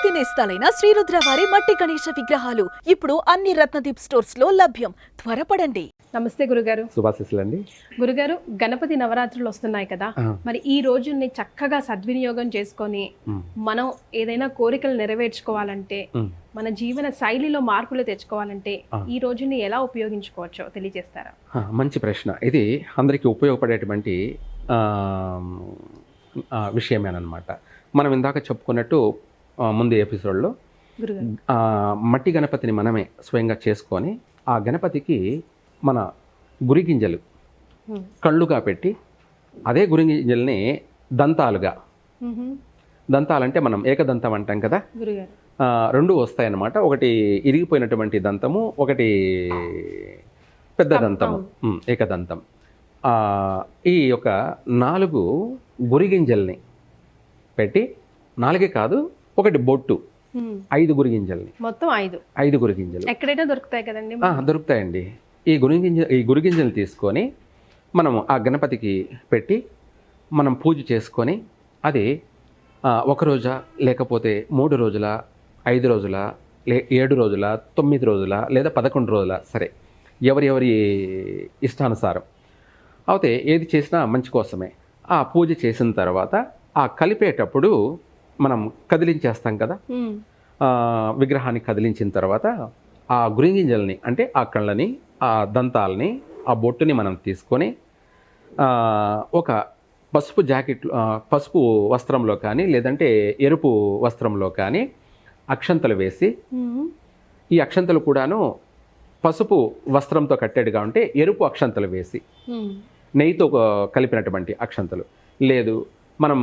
గణపతి నేస్తాలైన శ్రీరుద్ర వారి మట్టి గణేశ విగ్రహాలు. ఇప్పుడు అన్ని రత్నదీప్ స్టోర్స్లో లభ్యం. త్వరపడండి. నమస్తే గురుగారు. శుభాశిస్సులు అండి గురుగారు గణపతి నవరాత్రులు వస్తున్నాయి కదా. మరి ఈ రోజుని చక్కగా సద్వినియోగం చేసుకొని మనం ఏదైనా కోరికలు నెరవేర్చుకోవాలంటే మన జీవన శైలిలో మార్పులు తెచ్చుకోవాలంటే ఈ రోజుని ఎలా ఉపయోగించుకోవచ్చో తెలియజేస్తారా? మంచి ప్రశ్న. ఇది అందరికీ ఉపయోగపడేటువంటి ఆ, ఆ, విషయమేనమాట మనం ఇందాక చెప్పుకున్నట్టు ముందు ఎపిసోడ్లో మట్టి గణపతిని మనమే స్వయంగా చేసుకొని ఆ గణపతికి మన గురిగింజలు. కళ్ళుగా పెట్టి అదే గురిగింజల్ని దంతాలుగా. దంతాలంటే మనం ఏకదంతం అంటాం కదా? రెండు వస్తాయన్నమాట. ఒకటి ఇరిగిపోయినటువంటి దంతము ఒకటి పెద్ద దంతము. ఏకదంతం. ఈ యొక్క నాలుగు గురిగింజల్ని పెట్టి నాలుగే కాదు ఒకటి బొట్టు. ఐదు గురిగింజల్ని. మొత్తం ఐదు. ఐదు గురిగింజలు. ఎక్కడైనా దొరుకుతాయి కదండి దొరుకుతాయండి. ఈ గురిగింజ ఈ గురిగింజలు తీసుకొని మనం ఆ గణపతికి పెట్టి మనం పూజ చేసుకొని అది ఒక రోజా లేకపోతే మూడు రోజుల ఐదు రోజుల లే ఏడు రోజుల తొమ్మిది రోజుల లేదా పదకొండు రోజుల సరే ఎవరి ఎవరి ఇష్టానుసారం. అయితే ఏది చేసినా మంచి కోసమే. ఆ పూజ చేసిన తర్వాత ఆ కలిపేటప్పుడు మనం కదిలించేస్తాం కదా విగ్రహాన్ని కదిలించిన తర్వాత ఆ గురింగింజల్ని అంటే ఆ కళ్ళని ఆ దంతాలని ఆ బొట్టుని మనం తీసుకొని ఒక పసుపు జాకెట్ పసుపు వస్త్రంలో కానీ లేదంటే ఎరుపు వస్త్రంలో కానీ అక్షంతలు వేసి. ఈ అక్షంతలు కూడాను పసుపు వస్త్రంతో కట్టేడుగా ఉంటే ఎరుపు అక్షంతలు వేసి. నెయ్యితో కలిపినటువంటి అక్షంతలు లేదు మనం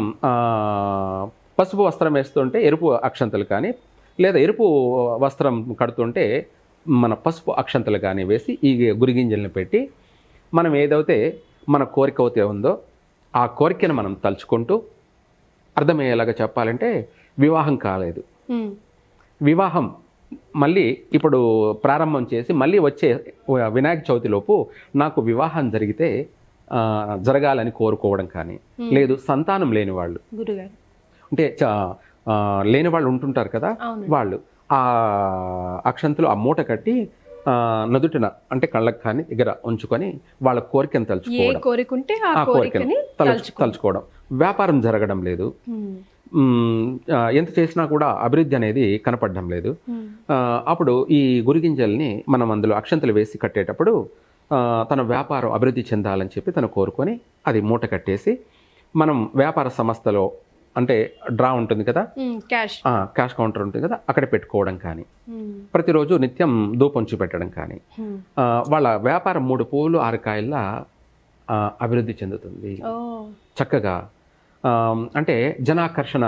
పసుపు వస్త్రం వేస్తుంటే ఎరుపు అక్షంతలు కానీ లేదా ఎరుపు వస్త్రం కడుతుంటే మన పసుపు అక్షంతలు కానీ వేసి ఈ గురిగింజల్ని పెట్టి మనం ఏదైతే మన కోరిక అయితే ఉందో ఆ కోరికను మనం తలుచుకుంటూ అర్థమయ్యేలాగా చెప్పాలంటే వివాహం కాలేదు. వివాహం మళ్ళీ ఇప్పుడు ప్రారంభం చేసి మళ్ళీ వచ్చే వినాయక చవితిలోపు నాకు వివాహం జరిగితే జరగాలని కోరుకోవడం కానీ లేదు సంతానం లేని వాళ్ళు అంటే లేని వాళ్ళు ఉంటుంటారు కదా వాళ్ళు. ఆ అక్షంతలు ఆ మూట కట్టి నదుటిన అంటే కళ్ళకు కానీ దగ్గర ఉంచుకొని వాళ్ళ కోరికను తలుచుకోవడం. కోరికుంటే ఆ కోరికను కోరికని తలుచు తలుచుకో తలుచుకోవడం. వ్యాపారం జరగడం లేదు. ఆ, ఎంత చేసినా కూడా అభివృద్ధి అనేది కనపడడం లేదు. ఆ, అప్పుడు ఈ గురిగింజల్ని మనం అందులో అక్షంతలు వేసి కట్టేటప్పుడు తన వ్యాపారం అభివృద్ధి చెందాలని చెప్పి తను కోరుకొని అది మూట కట్టేసి మనం వ్యాపార సంస్థలో అంటే డ్రా ఉంటుంది కదా. క్యాష్ క్యాష్ కౌంటర్ ఉంటుంది కదా? అక్కడ పెట్టుకోవడం కానీ. ప్రతిరోజు నిత్యం ధూపంచు పెట్టడం కానీ. వాళ్ళ వ్యాపారం మూడు పూలు ఆరు కాయల్లా ఆ, అభివృద్ధి చెందుతుంది. చక్కగా అంటే జనాకర్షణ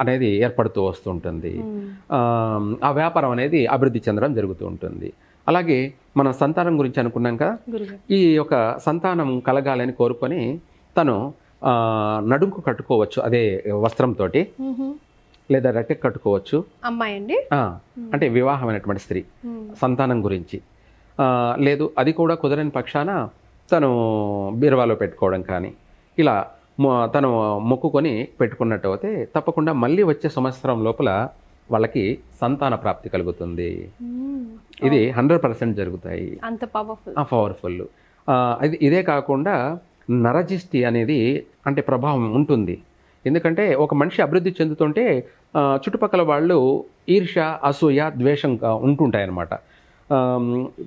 అనేది ఏర్పడుతూ వస్తుంటుంది. ఆ, ఆ వ్యాపారం అనేది అభివృద్ధి చెందడం జరుగుతూ ఉంటుంది. అలాగే మనం సంతానం గురించి అనుకున్నాం కదా? ఈ యొక్క సంతానం కలగాలని కోరుకొని తను నడుంకు కట్టుకోవచ్చు అదే వస్త్రంతో. లేదా రెట్టెకి కట్టుకోవచ్చు. అమ్మాయి అండి అంటే వివాహమైనటువంటి స్త్రీ. సంతానం గురించి. ఆ, లేదు అది కూడా కుదరని పక్షాన తను బీరువాలో పెట్టుకోవడం కానీ ఇలా తను మొక్కుకొని పెట్టుకున్నట్టు అయితే తప్పకుండా మళ్ళీ వచ్చే సంవత్సరం లోపల వాళ్ళకి సంతాన ప్రాప్తి కలుగుతుంది. ఇది హండ్రెడ్ పర్సెంట్ జరుగుతాయి. అంత పవర్ఫుల్ పవర్ఫుల్ ఇది ఇదే కాకుండా నరజిష్టి అనేది అంటే ప్రభావం ఉంటుంది. ఎందుకంటే ఒక మనిషి అభివృద్ధి చెందుతుంటే చుట్టుపక్కల వాళ్ళు ఈర్ష్య అసూయ ద్వేషం ఉంటుంటాయన్నమాట.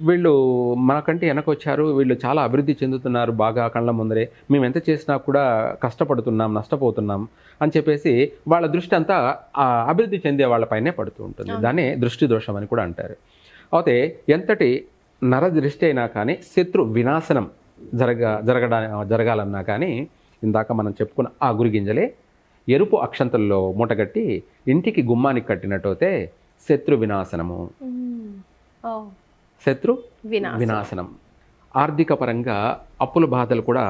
వీళ్ళు మనకంటే వెనకొచ్చారు వీళ్ళు చాలా అభివృద్ధి చెందుతున్నారు బాగా కళ్ళ ముందరే. మేము ఎంత చేసినా కూడా కష్టపడుతున్నాం నష్టపోతున్నాం అని చెప్పేసి వాళ్ళ దృష్టి అంతా అభివృద్ధి చెందే వాళ్ళపైనే పడుతూ ఉంటుంది. దాన్నే దృష్టి దోషం అని కూడా అంటారు. అయితే ఎంతటి నర దృష్టి అయినా కానీ శత్రు వినాశనం జరగ జరగడా జరగాలన్నా కానీ ఇందాక మనం చెప్పుకున్న ఆ గురిగింజలే ఎరుపు అక్షంతల్లో మూటగట్టి ఇంటికి గుమ్మానికి కట్టినట్టయితే శత్రు వినాశనము. శత్రు వినా వినాశనం. ఆర్థిక పరంగా అప్పుల బాధలు కూడా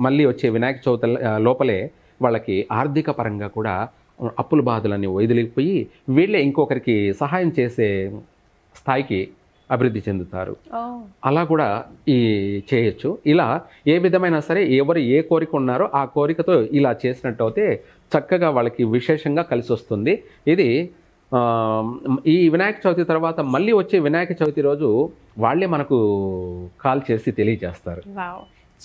మళ్ళీ వచ్చే వినాయక చవితి లోపలే వాళ్ళకి ఆర్థిక పరంగా కూడా అప్పుల బాధలన్నీ వదిలిపోయి వీళ్ళే ఇంకొకరికి సహాయం చేసే స్థాయికి అభివృద్ధి చెందుతారు. అలా కూడా ఈ చేయొచ్చు. ఇలా ఏ విధమైన సరే ఎవరు ఏ కోరిక ఉన్నారో ఆ కోరికతో ఇలా చేసినట్టు అయితే చక్కగా వాళ్ళకి విశేషంగా కలిసి వస్తుంది ఇది ఈ వినాయక చవితి తర్వాత మళ్ళీ వచ్చే వినాయక చవితి రోజు వాళ్ళే మనకు కాల్ చేసి తెలియజేస్తారు.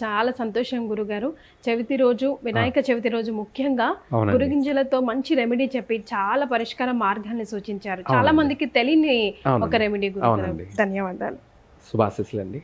చాలా సంతోషం గురుగారు. చవితి రోజు వినాయక చవితి రోజు ముఖ్యంగా గురుగింజలతో మంచి రెమెడీ చెప్పి చాలా పరిష్కార మార్గాన్ని సూచించారు. చాలా. మందికి తెలియని ఒక రెమెడీ గురుగారు. ధన్యవాదాలు. శుభాశిస్సులండి.